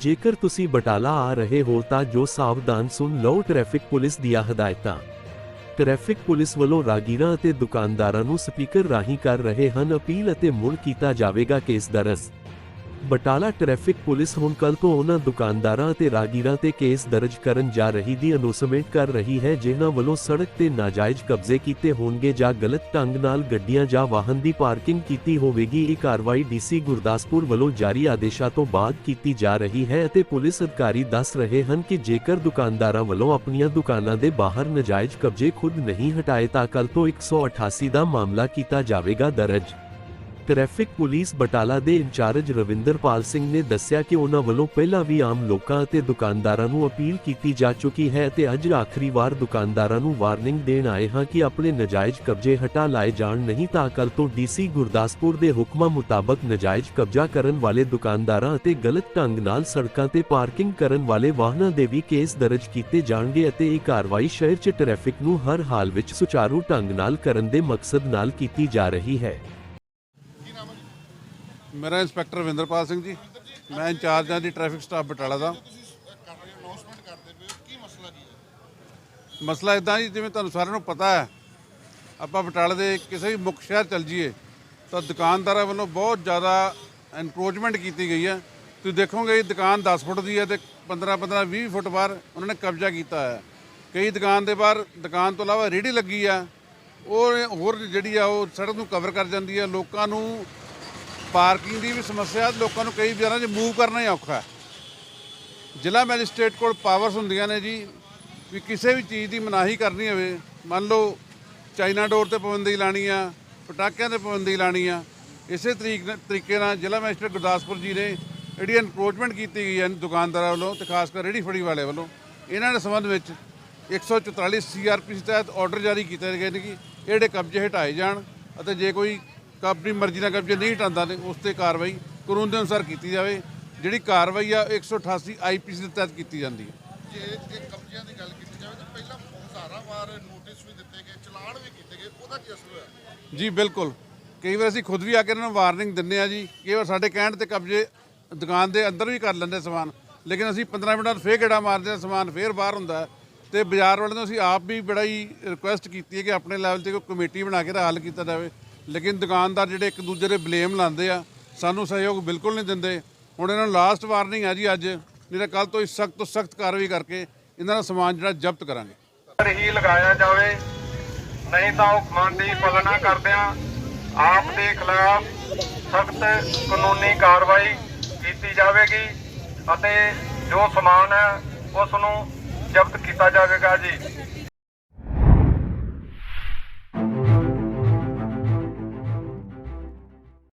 ਜੇਕਰ ਤੁਸੀਂ ਬਟਾਲਾ ਆ ਰਹੇ ਹੋ ਤਾਂ ਜੋ ਸਾਵਧਾਨ ਸੁਣ ਲਓ ਟ੍ਰੈਫਿਕ ਪੁਲਿਸ ਦੀਆਂ ਹਦਾਇਤਾਂ। ਟ੍ਰੈਫਿਕ ਪੁਲਿਸ ਵੱਲੋਂ ਰਾਗੀਰਾਂ ਅਤੇ ਦੁਕਾਨਦਾਰਾਂ ਨੂੰ ਸਪੀਕਰ ਰਾਹੀਂ ਕਰ ਰਹੇ ਹਨ ਅਪੀਲ ਅਤੇ ਮੁੜ ਕੀਤਾ ਜਾਵੇਗਾ ਕੇਸ ਦਰਜ। ਬਟਾਲਾ ਟ੍ਰੈਫਿਕ ਪੁਲਿਸ ਹੁਣ ਕੱਲ ਤੋਂ ਉਹਨਾਂ ਦੁਕਾਨਦਾਰਾਂ ਅਤੇ ਰਾਗੀਰਾਂ ਤੇ ਕੇਸ ਦਰਜ ਕਰਨ ਜਾ ਰਹੀ ਦੀ ਅਨੁਸਮੇਟ ਕਰ ਰਹੀ ਹੈ, ਜਿਨ੍ਹਾਂ ਵੱਲੋਂ ਸੜਕ ਤੇ ਨਾਜਾਇਜ਼ ਕਬਜ਼ੇ ਕੀਤੇ ਹੋਣਗੇ ਜਾਂ ਗਲਤ ਢੰਗ ਨਾਲ ਗੱਡੀਆਂ ਜਾਂ ਵਾਹਨ ਦੀ ਪਾਰਕਿੰਗ ਕੀਤੀ ਹੋਵੇਗੀ। ਇਹ ਕਾਰਵਾਈ ਡੀਸੀ ਗੁਰਦਾਸਪੁਰ ਵੱਲੋਂ ਜਾਰੀ ਆਦੇਸ਼ਾਂ ਤੋਂ ਬਾਅਦ ਕੀਤੀ ਜਾ ਰਹੀ ਹੈ ਅਤੇ ਪੁਲਿਸ ਅਧਿਕਾਰੀ ਦੱਸ ਰਹੇ ਹਨ ਕਿ ਜੇਕਰ ਦੁਕਾਨਦਾਰਾਂ ਵੱਲੋਂ ਆਪਣੀਆਂ ਦੁਕਾਨਾਂ ਦੇ ਬਾਹਰ ਨਾਜਾਇਜ਼ ਕਬਜ਼ੇ ਖੁਦ ਨਹੀਂ ਹਟਾਏ ਤਾਂ ਕੱਲ ਤੋਂ 188 ਦਾ ਮਾਮਲਾ ਕੀਤਾ ਜਾਵੇਗਾ ਦਰਜ। ਟ੍ਰੈਫਿਕ ਪੁਲਿਸ ਬਟਾਲਾ ਦੇ ਇੰਚਾਰਜ ਰਵਿੰਦਰਪਾਲ ਸਿੰਘ ਨੇ ਦੱਸਿਆ ਕਿ ਉਹਨਾਂ ਵੱਲੋਂ ਪਹਿਲਾਂ ਵੀ ਆਮ ਲੋਕਾਂ ਅਤੇ ਦੁਕਾਨਦਾਰਾਂ ਨੂੰ ਅਪੀਲ ਕੀਤੀ ਜਾ ਚੁੱਕੀ ਹੈ ਤੇ ਅੱਜ ਆਖਰੀ ਵਾਰ ਦੁਕਾਨਦਾਰਾਂ ਨੂੰ ਵਾਰਨਿੰਗ ਦੇਣ ਆਏ ਹਾਂ ਕਿ ਆਪਣੇ ਨਜਾਇਜ਼ ਕਬਜ਼ੇ ਹਟਾ ਲਾਏ ਜਾਣ ਨਹੀਂ ਤਾਂ ਕੱਲ ਤੋਂ ਡੀਸੀ ਗੁਰਦਾਸਪੁਰ ਦੇ ਹੁਕਮਾਂ ਮੁਤਾਬਕ ਨਜਾਇਜ਼ ਕਬਜ਼ਾ ਕਰਨ ਵਾਲੇ ਦੁਕਾਨਦਾਰਾਂ ਅਤੇ ਗਲਤ ਢੰਗ ਨਾਲ ਸੜਕਾਂ ਤੇ ਪਾਰਕਿੰਗ ਕਰਨ ਵਾਲੇ ਵਾਹਨਾਂ ਦੇ ਵੀ ਕੇਸ ਦਰਜ ਕੀਤੇ ਜਾਣਗੇ ਅਤੇ ਇਹ ਕਾਰਵਾਈ ਸ਼ਹਿਰ 'ਚ ਟ੍ਰੈਫਿਕ ਨੂੰ ਹਰ ਹਾਲ ਵਿੱਚ ਸੁਚਾਰੂ ਢੰਗ ਨਾਲ ਕਰਨ ਦੇ ਮਕਸਦ ਨਾਲ ਕੀਤੀ ਜਾ ਰਹੀ ਹੈ। ਮੇਰਾ ਇੰਸਪੈਕਟਰ ਰਵਿੰਦਰਪਾਲ ਸਿੰਘ ਜੀ। ਮੈਂ ਇੰਚਾਰਜ ਹਾਂ ਜੀ ਟ੍ਰੈਫਿਕ ਸਟਾਫ ਬਟਾਲਾ ਦਾ। ਮਸਲਾ ਕੀ ਇਦਾਂ ਜੀ, ਜਿਵੇਂ ਤੁਹਾਨੂੰ ਸਾਰਿਆਂ ਨੂੰ ਪਤਾ ਹੈ, ਆਪਾਂ ਬਟਾਲਾ ਦੇ ਕਿਸੇ ਵੀ ਮੁੱਖ ਸ਼ਹਿਰ ਚੱਲ ਜਾਈਏ, ਤਾਂ ਦੁਕਾਨਦਾਰਾਂ ਵੱਲੋਂ ਬਹੁਤ ਜ਼ਿਆਦਾ ਐਨਕਰੋਚਮੈਂਟ ਕੀਤੀ ਗਈ ਹੈ। ਤੁਸੀਂ ਦੇਖੋਗੇ, ਇਹ ਦੁਕਾਨ 10 ਫੁੱਟ ਦੀ ਹੈ ਤੇ 15 15 20 ਫੁੱਟ ਬਾਹਰ ਉਹਨਾਂ ਨੇ ਕਬਜ਼ਾ ਕੀਤਾ ਹੈ। ਕਈ ਦੁਕਾਨ ਦੇ ਬਾਹਰ, ਦੁਕਾਨ ਤੋਂ ਇਲਾਵਾ ਰੇਹੜੀ ਲੱਗੀ ਆ ਉਹ, ਹੋਰ ਜਿਹੜੀ ਆ, ਉਹ ਸੜਕ ਨੂੰ ਕਵਰ ਕਰ ਜਾਂਦੀ ਹੈ। ਲੋਕਾਂ ਨੂੰ ਪਾਰਕਿੰਗ ਦੀ ਵੀ ਸਮੱਸਿਆ, ਲੋਕਾਂ ਨੂੰ ਕਈ ਵਿਚਾਰਾਂ 'ਚ ਮੂਵ ਕਰਨਾ ਹੀ ਔਖਾ ਹੈ। ਜ਼ਿਲ੍ਹਾ ਮੈਜਿਸਟ੍ਰੇਟ ਕੋਲ ਪਾਵਰਸ ਹੁੰਦੀਆਂ ਨੇ ਜੀ, ਵੀ ਕਿਸੇ ਵੀ ਚੀਜ਼ ਦੀ ਮਨਾਹੀ ਕਰਨੀ ਹੋਵੇ, ਮੰਨ ਲਓ ਚਾਈਨਾ ਡੋਰ ਤੇ ਪਾਬੰਦੀ ਲਾਣੀ ਆ, ਪਟਾਕਿਆਂ ਤੇ ਪਾਬੰਦੀ ਲਾਣੀ ਆ, ਇਸੇ ਤਰੀਕ ਤਰੀਕੇ ਨਾਲ ਜ਼ਿਲ੍ਹਾ ਮੈਜਿਸਟ੍ਰੇਟ ਗੁਰਦਾਸਪੁਰ ਜੀ ਨੇ ਜਿਹੜੀ ਐਨਕਰੋਚਮੈਂਟ ਕੀਤੀ ਗਈ ਹੈ ਦੁਕਾਨਦਾਰਾਂ ਵੱਲੋਂ ਤੇ ਖਾਸ ਕਰ ਰੇਹੜੀ ਫੜੀ ਵਾਲੇ ਵੱਲੋਂ, ਇਹਨਾਂ ਦੇ ਸੰਬੰਧ ਵਿੱਚ 144 ਸੀਆਰਪੀਸੀ ਤਹਿਤ ਆਰਡਰ ਜਾਰੀ ਕੀਤੇ ਗਏ ਨੇ ਕਿ ਇਹ ਜਿਹੜੇ ਕਬਜ਼ੇ ਹਟਾਏ ਜਾਣ ਅਤੇ ਜੇ ਕੋਈ ਆਪਣੀ ਮਰਜ਼ੀ ਨਾਲ ਕਬਜ਼ੇ ਨਹੀਂ ਹਟਾਉਂਦਾ ਤੇ ਉਸ ਤੇ ਕਾਰਵਾਈ ਕਾਨੂੰਨ ਦੇ ਅਨੁਸਾਰ ਕੀਤੀ ਜਾਵੇ। ਜਿਹੜੀ ਕਾਰਵਾਈ ਆ 188 ਆਈਪੀਸੀ ਦੇ ਤਹਿਤ ਕੀਤੀ ਜਾਂਦੀ ਹੈ। ਜੇ ਇਹ ਕਬਜ਼ਿਆਂ ਦੀ ਗੱਲ ਕੀਤੀ ਜਾਵੇ ਤਾਂ ਪਹਿਲਾਂ ਹਜ਼ਾਰਾਂ ਵਾਰ ਨੋਟਿਸ ਵੀ ਦਿੱਤੇ ਗਏ ਚਲਾਨ ਵੀ ਕੀਤੇ ਗਏ ਉਹਦਾ ਕੀ ਅਸਰ ਹੋਇਆ? ਜੀ ਬਿਲਕੁਲ। ਕਈ ਵਾਰ ਅਸੀਂ ਖੁਦ ਵੀ ਆ ਕੇ ਇਹਨਾਂ ਨੂੰ ਵਾਰਨਿੰਗ ਦਿੰਨੇ ਆ ਜੀ। ਕਈ ਵਾਰ ਸਾਡੇ ਕਹਿਣ ਤੇ ਕਬਜ਼ੇ ਦੁਕਾਨ ਦੇ ਅੰਦਰ ਵੀ ਕਰ ਲੈਂਦੇ ਸਮਾਨ। ਲੇਕਿਨ ਅਸੀਂ 15 ਮਿੰਟਾਂ ਬਾਅਦ ਫੇਰ ਗੇੜਾ ਮਾਰਦੇ ਆ ਸਮਾਨ ਫੇਰ ਬਾਹਰ ਹੁੰਦਾ ਹੈ। ਤੇ ਬਾਜ਼ਾਰ ਵਾਲਿਆਂ ਨੂੰ ਅਸੀਂ ਆਪ ਵੀ ਬੜਾ ਹੀ ਰਿਕੁਐਸਟ ਕੀਤੀ ਹੈ ਕਿ ਆਪਣੇ ਲੈਵਲ ਤੇ ਕੋਈ ਕਮੇਟੀ ਬਣਾ ਕੇ ਇਹਦਾ ਹੱਲ ਕੀਤਾ ਜਾਵੇ। ਲੇਕਿਨ ਦੁਕਾਨਦਾਰ ਜਿਹੜੇ ਇੱਕ ਦੂਜੇ ਦੇ ਬਲੇਮ ਲਾਉਂਦੇ ਆ, ਸਾਨੂੰ ਸਹਿਯੋਗ ਬਿਲਕੁਲ ਨਹੀਂ ਦਿੰਦੇ। ਹੁਣ ਇਹਨਾਂ ਨੂੰ ਲਾਸਟ ਵਾਰਨਿੰਗ ਹੈ ਜੀ ਅੱਜ, ਨਹੀਂ ਤਾਂ ਕੱਲ ਤੋਂ ਸਖਤ ਤੋਂ ਸਖਤ ਕਾਰਵਾਈ ਕਰਕੇ ਇਹਨਾਂ ਦਾ ਸਮਾਨ ਜਿਹੜਾ ਜ਼ਬਤ ਕਰਾਂਗੇ। ਹੀ ਲਗਾਇਆ ਜਾਵੇ, ਨਹੀਂ ਤਾਂ ਹੁਕਮਾਂ ਦੀ ਪਾਲਣਾ ਕਰਦਿਆਂ ਆਪ ਦੇ ਖਿਲਾਫ ਸਖਤ ਕਾਨੂੰਨੀ ਕਾਰਵਾਈ ਕੀਤੀ ਜਾਵੇਗੀ ਅਤੇ ਜੋ ਸਮਾਨ ਹੈ ਉਸ ਨੂੰ ਜ਼ਬਤ ਕੀਤਾ ਜਾਵੇਗਾ ਜੀ।